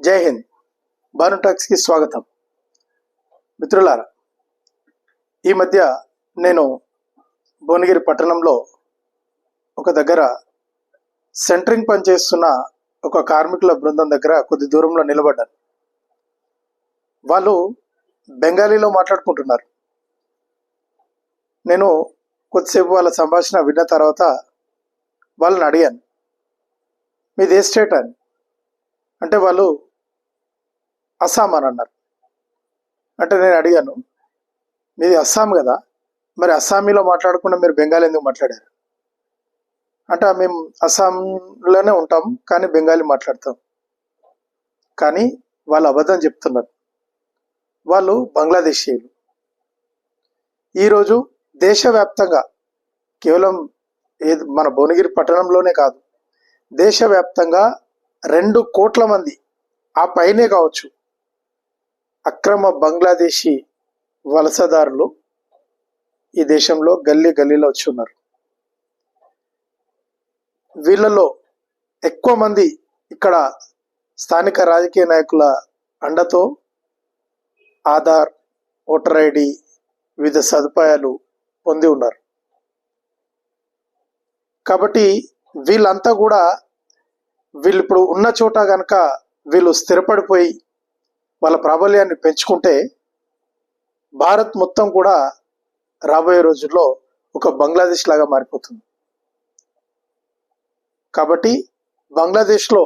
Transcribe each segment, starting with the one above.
జై హింద్. భాను టాక్స్కి స్వాగతం. మిత్రులారా ఈ మధ్య నేను భువనగిరి పట్టణంలో ఒక దగ్గర సెంటరింగ్ పనిచేస్తున్న ఒక కార్మికుల బృందం దగ్గర కొద్ది దూరంలో నిలబడ్డాను. వాళ్ళు బెంగాలీలో మాట్లాడుకుంటున్నారు. నేను కొద్దిసేపు వాళ్ళ సంభాషణ విన్న తర్వాత వాళ్ళని అడిగాను. మీది ఏ స్టేట్ అని? అంటే వాళ్ళు అస్సాం అని అన్నారు. అంటే నేను అడిగాను మీది అస్సాం కదా మరి అస్సామీలో మాట్లాడకుండా మీరు బెంగాలీ ఎందుకు మాట్లాడారు? అంటే మేము అస్సాంలోనే ఉంటాం కానీ బెంగాలీ మాట్లాడతాం. కానీ వాళ్ళు అబద్ధం చెప్తున్నారు. వాళ్ళు బంగ్లాదేశీయులు. ఈరోజు దేశవ్యాప్తంగా కేవలం ఏది మన భువనగిరి పట్టణంలోనే కాదు దేశవ్యాప్తంగా రెండు కోట్ల మంది ఆ పైనే కావచ్చు అక్రమ బంగ్లాదేశీ వలసదారులు ఈ దేశంలో గల్లీ గల్లీలో వచ్చి ఉన్నారు వీళ్ళలో ఎక్కువ మంది ఇక్కడ స్థానిక రాజకీయ నాయకుల అండతో ఆధార్ ఓటర్ ఐడి వివిధ సదుపాయాలు పొంది ఉన్నారు. కాబట్టి వీళ్ళంతా కూడా వీళ్ళు ఇప్పుడు ఉన్న చోట కనుక వీళ్ళు స్థిరపడిపోయి వాళ్ళ ప్రాబల్యాన్ని పెంచుకుంటే భారత్ మొత్తం కూడా రాబోయే రోజుల్లో ఒక బంగ్లాదేశ్ లాగా మారిపోతుంది. కాబట్టి బంగ్లాదేశ్లో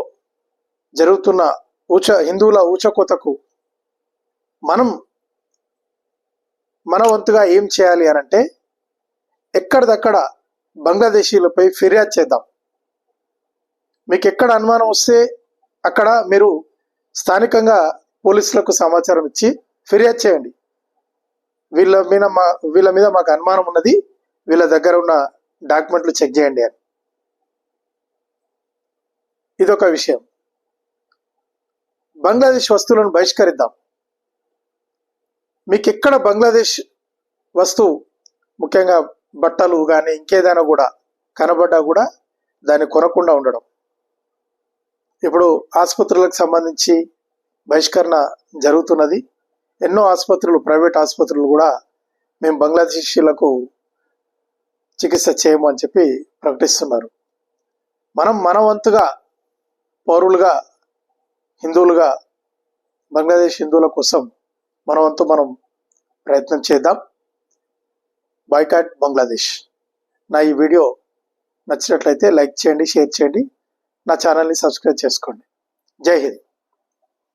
జరుగుతున్న ఊచ హిందువుల ఊచకోతకు మనం మన వంతుగా ఏం చేయాలి అని అంటే ఎక్కడిదక్కడ బంగ్లాదేశీలపై ఫిర్యాదు చేద్దాం. మీకు ఎక్కడ అనుమానం వస్తే అక్కడ మీరు స్థానికంగా పోలీసులకు సమాచారం ఇచ్చి ఫిర్యాదు చేయండి. వీళ్ళ మీద మా వీళ్ళ మీద మాకు అనుమానం ఉన్నది వీళ్ళ దగ్గర ఉన్న డాక్యుమెంట్లు చెక్ చేయండి అని. ఇదొక విషయం. బంగ్లాదేశ్ వస్తువులను బహిష్కరిద్దాం. మీకు ఎక్కడ బంగ్లాదేశ్ వస్తువు ముఖ్యంగా బట్టలు కానీ ఇంకేదైనా కూడా కనబడ్డా కూడా దాన్ని కొనకుండా ఉండడం. ఇప్పుడు ఆసుపత్రులకు సంబంధించి బహిష్కరణ జరుగుతున్నది. ఎన్నో ఆసుపత్రులు ప్రైవేట్ ఆసుపత్రులు కూడా మేము బంగ్లాదేశీలకు చికిత్స చేయము అని చెప్పి ప్రకటిస్తున్నారు. మనం మన వంతుగా పౌరులుగా హిందువులుగా బంగ్లాదేశ్ హిందువుల కోసం మన వంతు మనం ప్రయత్నం చేద్దాం. బైకాట్ బంగ్లాదేశ్. నా ఈ వీడియో నచ్చినట్లయితే లైక్ చేయండి షేర్ చేయండి. నా ఛానల్ని సబ్స్క్రైబ్ చేసుకోండి. జై హింద్.